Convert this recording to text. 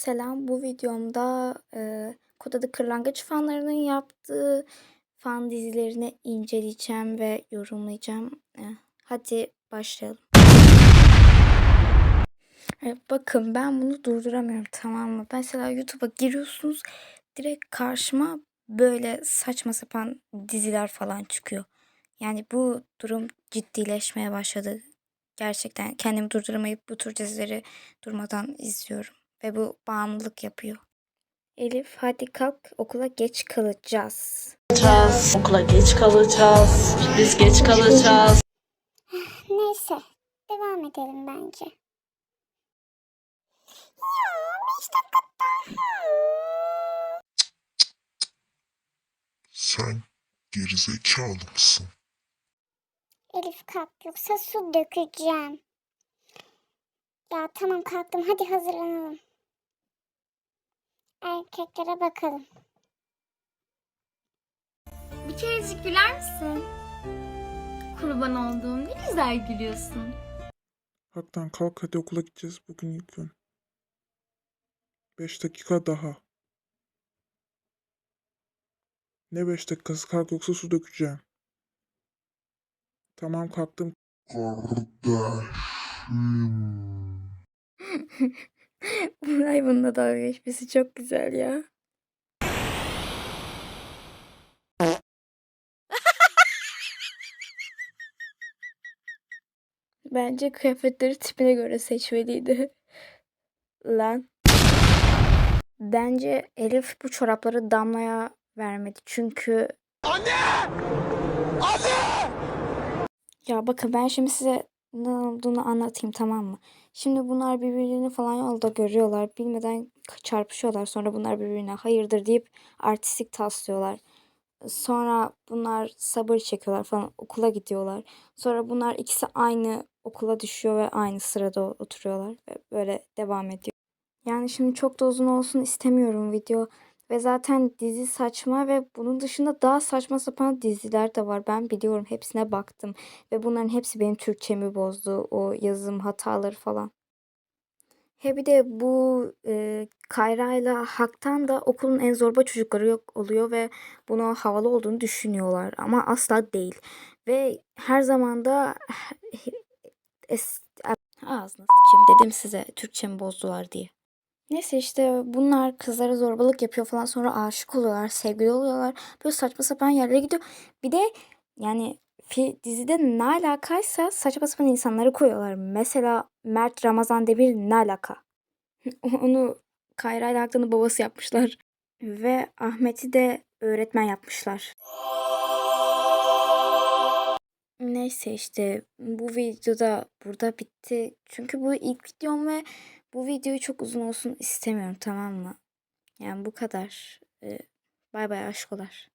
Selam, bu videomda e, Kod Kırlangıç fanlarının yaptığı fan dizilerini inceleyeceğim ve yorumlayacağım. E, hadi başlayalım. E, bakın ben bunu durduramıyorum tamam mı? Mesela YouTube'a giriyorsunuz direkt karşıma böyle saçma sapan diziler falan çıkıyor. Yani bu durum ciddileşmeye başladı. Gerçekten kendimi durduramayıp bu tür dizileri durmadan izliyorum. Ve bu bağımlılık yapıyor. Elif hadi kalk okula geç kalacağız. kalacağız. Okula geç kalacağız. Biz geç kalacağız. Neyse, devam edelim bence. Ya, beş dakika daha. Sen gerizekalı mısın? Elif kalk yoksa su dökeceğim. Ya tamam kalktım hadi hazırlanalım. Erkeklere bakalım. Bir kerecik güler misin? Kurban olduğum ne güzel gülüyorsun. Haktan kalk hadi okula gideceğiz bugün ilk gün. 5 dakika daha. Ne 5 dakikası kalk yoksa su dökeceğim. Tamam kalktım. Kardeşim. Buray bununla dalga geçmesi çok güzel ya. Bence kıyafetleri tipine göre seçmeliydi. Lan. Bence Elif bu çorapları Damla'ya vermedi. Çünkü... Ya bakın ben şimdi size ne olduğunu anlatayım tamam mı? Şimdi bunlar birbirlerini falan yolda görüyorlar. Bilmeden çarpışıyorlar. Sonra bunlar birbirine hayırdır deyip artistik taslıyorlar. Sonra bunlar sabır çekiyorlar falan okula gidiyorlar. Sonra bunlar ikisi aynı okula düşüyor ve aynı sırada oturuyorlar. Ve böyle devam ediyor. Yani şimdi çok da uzun olsun istemiyorum video. Ve zaten dizi saçma ve bunun dışında daha saçma sapan diziler de var. Ben biliyorum hepsine baktım. Ve bunların hepsi benim Türkçemi bozdu. O yazım hataları falan. He bir de bu e, Kayra ile Hak'tan da okulun en zorba çocukları yok oluyor ve bunu havalı olduğunu düşünüyorlar ama asla değil. Ve her zaman da es, ağzına sıçayım dedim size Türkçemi bozdular diye. Neyse işte bunlar kızlara zorbalık yapıyor falan sonra aşık oluyorlar, sevgili oluyorlar. Böyle saçma sapan yerlere gidiyor. Bir de yani dizide ne alakaysa saçma sapan insanları koyuyorlar. Mesela Mert Ramazan Demir ne alaka? Onu Kayra ile Hakan'ın babası yapmışlar. Ve Ahmet'i de öğretmen yapmışlar. Neyse işte bu videoda burada bitti. Çünkü bu ilk videom ve bu videoyu çok uzun olsun istemiyorum tamam mı? Yani bu kadar. Ee, bay bay aşkolar.